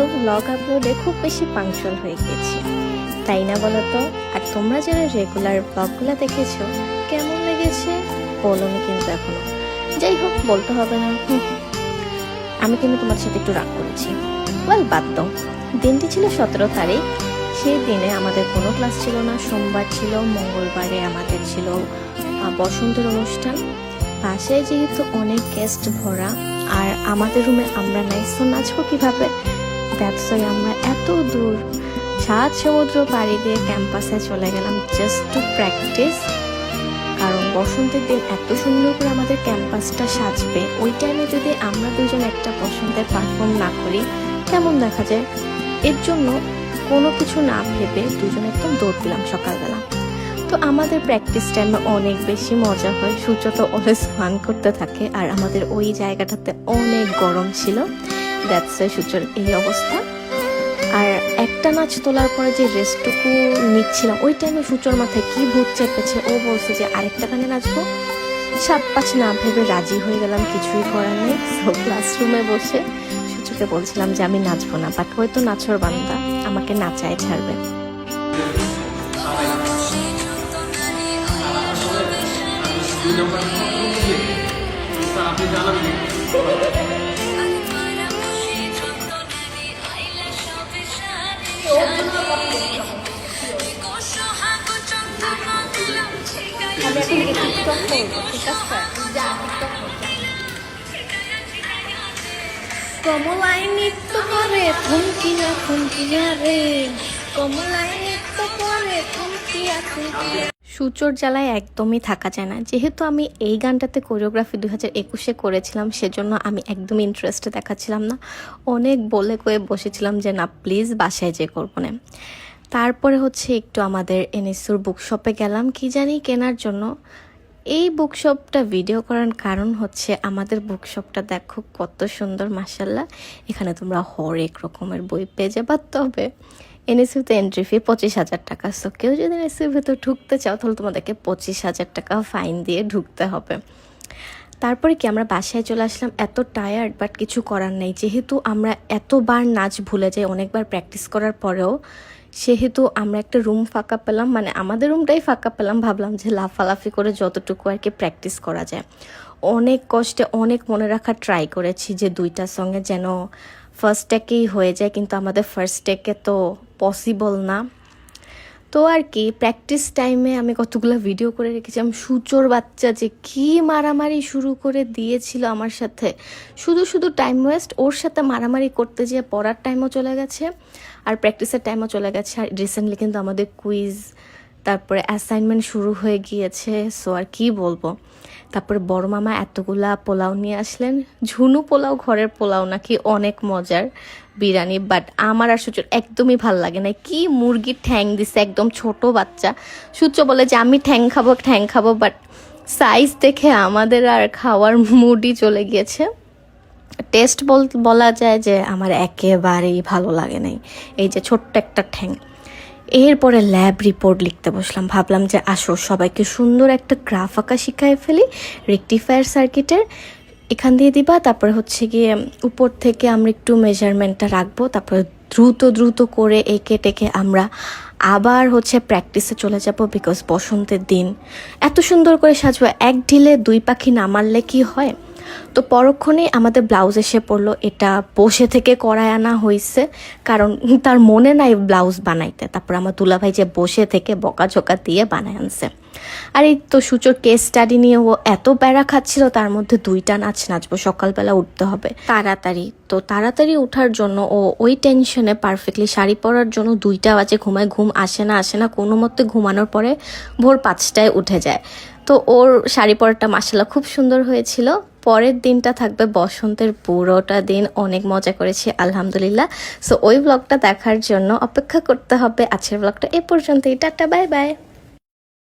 কিন্তু ব্লগ আপলোডে খুব বেশি পাংচুয়াল হয়ে গিয়েছি তাই না বলো তো? আর তোমরা যারা রেগুলার ব্লগগুলো দেখেছ, কেমন লেগেছে? বলোনি কিন্তু এখনও। যাই হোক, বলতে হবে না। আমি কিন্তু তোমার সাথে একটু রাগ করেছি। ওয়েল বাদ দাও। দিনটি ছিল সতেরো তারিখ। সেই দিনে আমাদের কোনো ক্লাস ছিল না। সোমবার ছিল, মঙ্গলবারে আমাদের ছিল বসন্তের অনুষ্ঠান। বাসায় যেহেতু অনেক গেস্ট ভরা, আর আমাদের রুমে আমরা নাই সো নাচবো কীভাবে? দ্যাটস আমরা এত দূর সাত সমুদ্র পাড়ি দিয়ে ক্যাম্পাসে চলে গেলাম জাস্ট টু প্র্যাকটিস কারণ বসন্তের দিন এত সুন্দর করে আমাদের ক্যাম্পাসটা সাজবে। ওই টাইমে যদি আমরা দুজন একটা বসন্তের পারফর্ম না করি, কেমন দেখা যায়? এর জন্য কোনো কিছু না ভেবে দুজন একদম দৌড় দিলাম সকালবেলা। তো আমাদের প্র্যাকটিস টাইমে অনেক বেশি মজা হয়। সূর্য তো অলওয়েজ ফান করতে থাকে। আর আমাদের ওই জায়গাটাতে অনেক গরম ছিল। দ্যাটস সূর্যের এই অবস্থা। আর একটা নাচ তোলার পরে যে রেস্টটুকু নিচ্ছিলাম, ওই টাইমে সূর্যর মাথায় কি ভূত চেপেছে? ও বলছে যে, আরেকটা গানে নাচবো। সাত পাঁচ না ভেবে রাজি হয়ে গেলাম, কিছুই করার নেই। সো ক্লাসরুমে বসে সূর্যকে বলছিলাম যে, আমি নাচবো না। বাট হয়তো নাচর বান্দা আমাকে নাচায় ছাড়বে। আপনি কমলাই নৃত্য করে থমকিয়া থমকিয়া রে নৃত্য করে থমকিয়া থমকিয়া সূচর জ্বালায় একদমই থাকা যায় না। যেহেতু আমি এই গানটাতে কোরিওগ্রাফি দুই হাজার একুশে করেছিলাম, সেজন্য আমি একদম ইন্টারেস্টে দেখাচ্ছিলাম না। অনেক বলে কয়ে বসেছিলাম যে, না প্লিজ বাসায় যে করব না। তারপরে হচ্ছে একটু আমাদের এনএসুর বুকশপে গেলাম। কি জানি কেনার জন্য। এই বুকশপটা ভিডিও করার কারণ হচ্ছে আমাদের বুকশপটা দেখো কত সুন্দর মাসাল্লাহ এখানে তোমরা হরেক রকমের বই পেয়ে যাবা। তবে এনএসইউতে এন্ট্রি ফি পঁচিশ হাজার টাকা। সো কেউ যদি এনএসইউর ভেতর ঢুকতে চাও, তাহলে তোমাদেরকে পঁচিশ হাজার টাকা ফাইন দিয়ে ঢুকতে হবে। তারপরে কি আমরা বাসায় চলে আসলাম। এত টায়ার্ড বাট কিছু করার নেই। যেহেতু আমরা এতবার নাচ ভুলে যাই, অনেকবার প্র্যাকটিস করার পরেও সেহেতু আমরা একটা রুম ফাঁকা পেলাম মানে আমাদের রুমটাই ফাঁকা পেলাম, ভাবলাম যে লাফালাফি করে যতটুকু আর কি প্র্যাকটিস করা যায়। অনেক কষ্টে, অনেক মনে রাখা ট্রাই করেছি যে দুইটা সঙ্গে যেন ফার্স্ট টেকেই হয়ে যায়, কিন্তু আমাদের ফার্স্ট টেকে তো পসিবল না। তো আর কি প্র্যাকটিস টাইমে আমি কতগুলো ভিডিও করে রেখেছি। আমি সুচোর বাচ্চা যে কি মারামারি শুরু করে দিয়েছিল আমার সাথে। শুধু শুধু টাইম ওয়েস্ট ওর সাথে মারামারি করতে যেয়ে পড়ার টাইমও চলে গেছে, আর প্র্যাকটিসের টাইমও চলে গেছে। আর রিসেন্টলি কিন্তু আমাদের কুইজ তারপরে অ্যাসাইনমেন্ট শুরু হয়ে গিয়েছে সো আর কি বলব? তারপরে বড় মামা এতগুলা পোলাও নিয়ে আসলেন। ঝুনু পোলাও ঘরের পোলাও নাকি অনেক মজার বিরিয়ানি বাট আমার আর সূর্যর একদমই ভালো লাগে না। কি মুরগির ঠ্যাং দিছে, একদম ছোট বাচ্চা। সূর্য বলে যে, আমি ঠ্যাং খাব ঠ্যাং খাব বাট সাইজ দেখে আমাদের আর খাওয়ার মুডই চলে গিয়েছে। টেস্ট বল, বলা যায় যে, আমার একেবারেই ভালো লাগে নাই। এই যে ছোট্ট একটা ঠ্যাং। এরপরে ল্যাব রিপোর্ট লিখতে বসলাম। ভাবলাম যে, আসো, সবাইকে সুন্দর একটা গ্রাফ আঁকা শিখাই ফেলি রেকটিফায়ার সার্কিটের এখান দিয়ে দিবা, তারপরে হচ্ছে গিয়ে, উপর থেকে আমরা একটু মেজারমেন্টটা রাখব, তারপরে দ্রুত দ্রুত করে এঁকে টেকে আমরা আবার হচ্ছে প্র্যাকটিসে চলে যাব বিকজ বসন্তের দিন। এত সুন্দর করে সাজবো, এক ঢিলে দুই পাখি না মারলে কি হয়? তো পরক্ষণেই আমাদের ব্লাউজ এসে পড়ল। এটা বসে থেকে করায় আনা হয়েছে কারণ তার মনে নাই ব্লাউজ বানাইতে। তারপর আমার দুলাভাই যে বসে থেকে বকাঝোকা দিয়ে বানায় আনছে। আর এই তো সূচর কেস স্টাডি নিয়ে ও এত প্যারা খাচ্ছিল, তার মধ্যে দুইটা নাচ নাচবো, সকালবেলা উঠতে হবে। তাড়াতাড়ি, তো তাড়াতাড়ি ওঠার জন্য ও ওই টেনশনে পারফেক্টলি শাড়ি পরার জন্য দুইটা বাজে ঘুমায়, ঘুম আসে না আসে না, কোনো মতে ঘুমানোর পরে ভোর পাঁচটায় উঠে যায়। তো ওর শাড়ি পরাটা মাসাল্লাহ খুব সুন্দর হয়েছিল। পরের দিনটা থাকবে বসন্তের পুরোটা দিন। অনেক মজা করেছি, আলহামদুলিল্লাহ। সো ওই ব্লগটা দেখার জন্য অপেক্ষা করতে হবে। আজকের ব্লগটা এ পর্যন্তই। Tata bye bye